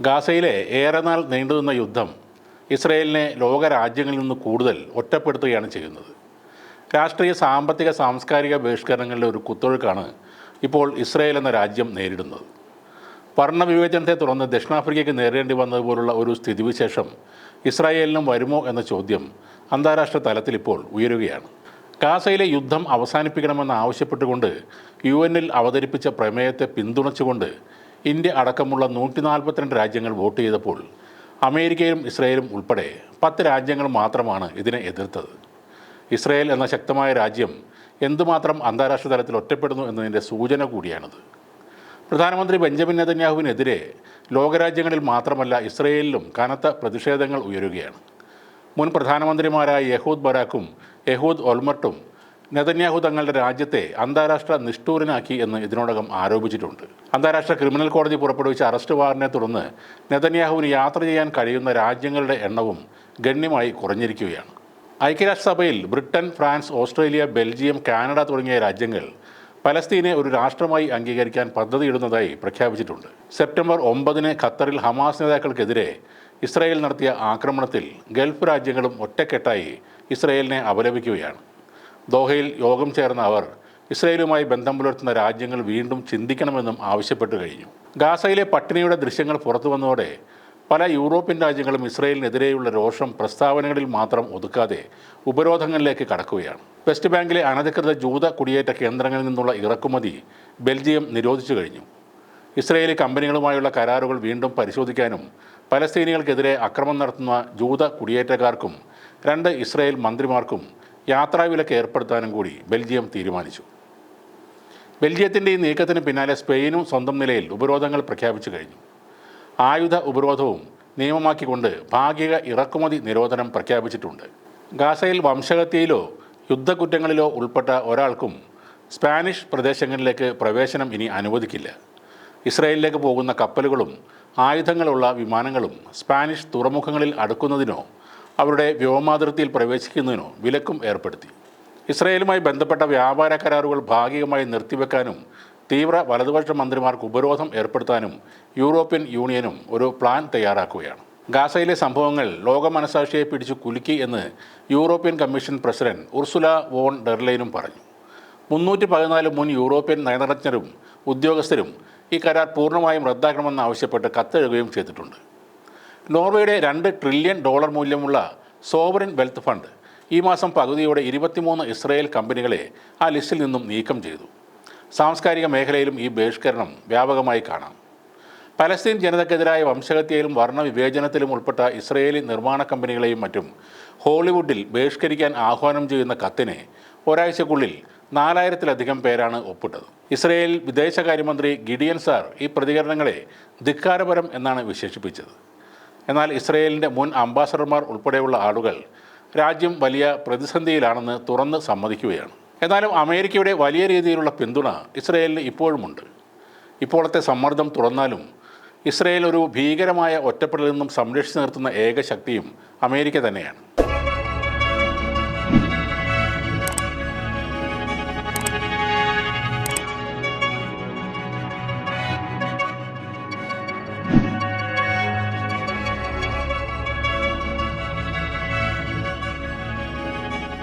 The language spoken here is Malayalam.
ഗാസയിലെ ഏറെ നാൾ നീണ്ടുനിന്ന യുദ്ധം ഇസ്രയേലിനെ ലോകരാജ്യങ്ങളിൽ നിന്ന് കൂടുതൽ ഒറ്റപ്പെടുത്തുകയാണ് ചെയ്യുന്നത്. രാഷ്ട്രീയ സാമ്പത്തിക സാംസ്കാരിക ബഹിഷ്കരണങ്ങളുടെ ഒരു കുത്തൊഴുക്കാണ് ഇപ്പോൾ ഇസ്രയേൽ എന്ന രാജ്യം നേരിടുന്നത്. വർണവിവേചനത്തെ തുടർന്ന് ദക്ഷിണാഫ്രിക്കയ്ക്ക് നേരിടേണ്ടി വന്നതുപോലുള്ള ഒരു സ്ഥിതിവിശേഷം ഇസ്രായേലിനും വരുമോ എന്ന ചോദ്യം അന്താരാഷ്ട്ര തലത്തിൽ ഇപ്പോൾ ഉയരുകയാണ്. ഗാസയിലെ യുദ്ധം അവസാനിപ്പിക്കണമെന്ന് ആവശ്യപ്പെട്ടുകൊണ്ട് യു എന്നിൽ അവതരിപ്പിച്ച പ്രമേയത്തെ പിന്തുണച്ചുകൊണ്ട് ഇന്ത്യ അടക്കമുള്ള നൂറ്റി നാൽപ്പത്തിരണ്ട് രാജ്യങ്ങൾ വോട്ട് ചെയ്തപ്പോൾ അമേരിക്കയിലും ഇസ്രയേലും ഉൾപ്പെടെ പത്ത് രാജ്യങ്ങൾ മാത്രമാണ് ഇതിനെ എതിർത്തത്. ഇസ്രയേൽ എന്ന ശക്തമായ രാജ്യം എന്തുമാത്രം അന്താരാഷ്ട്ര തലത്തിൽ ഒറ്റപ്പെടുന്നു എന്നതിന്റെ സൂചന കൂടിയാണിത്. പ്രധാനമന്ത്രി ബെഞ്ചമിൻ നെതന്യാഹുവിനെതിരെ ലോകരാജ്യങ്ങളിൽ മാത്രമല്ല ഇസ്രയേലിലും കനത്ത പ്രതിഷേധങ്ങൾ ഉയരുകയാണ്. മുൻ പ്രധാനമന്ത്രിമാരായ യഹൂദ് ബരാക്കും യഹൂദ് ഒൽമർട്ടും നെതന്യാഹു തങ്ങളുടെ രാജ്യത്തെ അന്താരാഷ്ട്ര നിഷ്ഠൂരനാക്കി എന്ന് ഇതിനോടകം ആരോപിച്ചിട്ടുണ്ട്. അന്താരാഷ്ട്ര ക്രിമിനൽ കോടതി പുറപ്പെടുവിച്ച അറസ്റ്റ് വാറിനെ തുടർന്ന് നെതന്യാഹുവിന് യാത്ര ചെയ്യാൻ കഴിയുന്ന രാജ്യങ്ങളുടെ എണ്ണവും ഗണ്യമായി കുറഞ്ഞിരിക്കുകയാണ്. ഐക്യരാഷ്ട്രസഭയിൽ Britain France Australia Belgium Canada തുടങ്ങിയ രാജ്യങ്ങൾ പലസ്തീനെ ഒരു രാഷ്ട്രമായി അംഗീകരിക്കാൻ പദ്ധതിയിടുന്നതായി പ്രഖ്യാപിച്ചിട്ടുണ്ട്. സെപ്റ്റംബർ ഒമ്പതിന് ഖത്തറിൽ ഹമാസ് നേതാക്കൾക്കെതിരെ ഇസ്രായേൽ നടത്തിയ ആക്രമണത്തിൽ ഗൾഫ് രാജ്യങ്ങളും ഒറ്റക്കെട്ടായി ഇസ്രായേലിനെ അപലപിക്കുകയാണ്. ദോഹയിൽ യോഗം ചേർന്ന അവർ ഇസ്രയേലുമായി ബന്ധം പുലർത്തുന്ന രാജ്യങ്ങൾ വീണ്ടും ചിന്തിക്കണമെന്നും ആവശ്യപ്പെട്ടു കഴിഞ്ഞു. ഗാസയിലെ പട്ടിണിയുടെ ദൃശ്യങ്ങൾ പുറത്തു വന്നതോടെ പല യൂറോപ്യൻ രാജ്യങ്ങളും ഇസ്രയേലിനെതിരെയുള്ള രോഷം പ്രസ്താവനകളിൽ മാത്രം ഒതുക്കാതെ ഉപരോധങ്ങളിലേക്ക് കടക്കുകയാണ്. വെസ്റ്റ് ബാങ്കിലെ അനധികൃത ജൂത കുടിയേറ്റ കേന്ദ്രങ്ങളിൽ നിന്നുള്ള ഇറക്കുമതി ബെൽജിയം നിരോധിച്ചു കഴിഞ്ഞു. ഇസ്രയേലി കമ്പനികളുമായുള്ള കരാറുകൾ വീണ്ടും പരിശോധിക്കാനും പലസ്തീനികൾക്കെതിരെ അക്രമം നടത്തുന്ന ജൂത കുടിയേറ്റക്കാർക്കും രണ്ട് ഇസ്രയേൽ മന്ത്രിമാർക്കും യാത്രാവിലക്ക് ഏർപ്പെടുത്താനും കൂടി ബെൽജിയം തീരുമാനിച്ചു. ബെൽജിയത്തിന്റെ ഈ നീക്കത്തിന് പിന്നാലെ സ്പെയിനും സ്വന്തം നിലയിൽ ഉപരോധങ്ങൾ പ്രഖ്യാപിച്ചു കഴിഞ്ഞു. ആയുധ ഉപരോധവും നിയമമാക്കിക്കൊണ്ട് ഭാഗിക ഇറക്കുമതി നിരോധനം പ്രഖ്യാപിച്ചിട്ടുണ്ട്. ഗാസയിൽ വംശഹത്യയിലോ യുദ്ധക്കുറ്റങ്ങളിലോ ഉൾപ്പെട്ട ഒരാൾക്കും സ്പാനിഷ് പ്രദേശങ്ങളിലേക്ക് പ്രവേശനം ഇനി അനുവദിക്കില്ല. ഇസ്രയേലിലേക്ക് പോകുന്ന കപ്പലുകളും ആയുധങ്ങളുള്ള വിമാനങ്ങളും സ്പാനിഷ് തുറമുഖങ്ങളിൽ അടുക്കുന്നതിനോ അവരുടെ വ്യോമാതിർത്തിയിൽ പ്രവേശിക്കുന്നതിനോ വിലക്കും ഏർപ്പെടുത്തി. ഇസ്രയേലുമായി ബന്ധപ്പെട്ട വ്യാപാര കരാറുകൾ ഭാഗികമായി നിർത്തിവെക്കാനും തീവ്ര വലതുപക്ഷ മന്ത്രിമാർക്ക് ഉപരോധം ഏർപ്പെടുത്താനും യൂറോപ്യൻ യൂണിയനും ഒരു പ്ലാൻ തയ്യാറാക്കുകയാണ്. ഗാസയിലെ സംഭവങ്ങൾ ലോക മനസാക്ഷിയെ പിടിച്ചു കുലുക്കി എന്ന് European Commission president Ursula von ഡെർലൈനും പറഞ്ഞു. മുന്നൂറ്റി പതിനാല് മുൻ യൂറോപ്യൻ നയതന്ത്രജ്ഞരും ഉദ്യോഗസ്ഥരും ഈ കരാർ പൂർണമായും റദ്ദാക്കണമെന്ന് ആവശ്യപ്പെട്ട് കത്തെഴുകുകയും ചെയ്തിട്ടുണ്ട്. നോർവേയുടെ രണ്ട് ട്രില്യൺ ഡോളർ മൂല്യമുള്ള സോവറിൻ വെൽത്ത് ഫണ്ട് ഈ മാസം പകുതിയോടെ ഇരുപത്തിമൂന്ന് ഇസ്രയേൽ കമ്പനികളെ ആ ലിസ്റ്റിൽ നിന്നും നീക്കം ചെയ്തു. സാംസ്കാരിക മേഖലയിലും ഈ ബഹിഷ്കരണം വ്യാപകമായി കാണാം. പലസ്തീൻ ജനതയ്ക്കെതിരായ വംശഹത്യയിലും വർണവിവേചനത്തിലും ഉൾപ്പെട്ട ഇസ്രയേലി നിർമ്മാണ കമ്പനികളെയും മറ്റും ഹോളിവുഡിൽ ബഹിഷ്കരിക്കാൻ ആഹ്വാനം ചെയ്യുന്ന കത്തിനെ ഒരാഴ്ചക്കുള്ളിൽ നാലായിരത്തിലധികം പേരാണ് ഒപ്പിട്ടത്. ഇസ്രയേൽ വിദേശകാര്യമന്ത്രി ഗിഡിയൻ സാർ ഈ പ്രതികരണങ്ങളെ ധിക്കാരപരം എന്നാണ് വിശേഷിപ്പിച്ചത്. എന്നാൽ ഇസ്രയേലിന്റെ മുൻ അംബാസഡർമാർ ഉൾപ്പെടെയുള്ള ആളുകൾ രാജ്യം വലിയ പ്രതിസന്ധിയിലാണെന്ന് തുറന്ന് സമ്മതിക്കുകയാണ്. എന്നാലും അമേരിക്കയുടെ വലിയ രീതിയിലുള്ള പിന്തുണ ഇസ്രയേലിന് ഇപ്പോഴുമുണ്ട്. ഇപ്പോഴത്തെ സമ്മർദ്ദം തുറന്നാലും ഇസ്രയേൽ ഒരു ഭീകരമായ ഒറ്റപ്പെടലിൽ നിന്നും സംരക്ഷിച്ചു നിർത്തുന്ന ഏക ശക്തിയും അമേരിക്ക തന്നെയാണ്.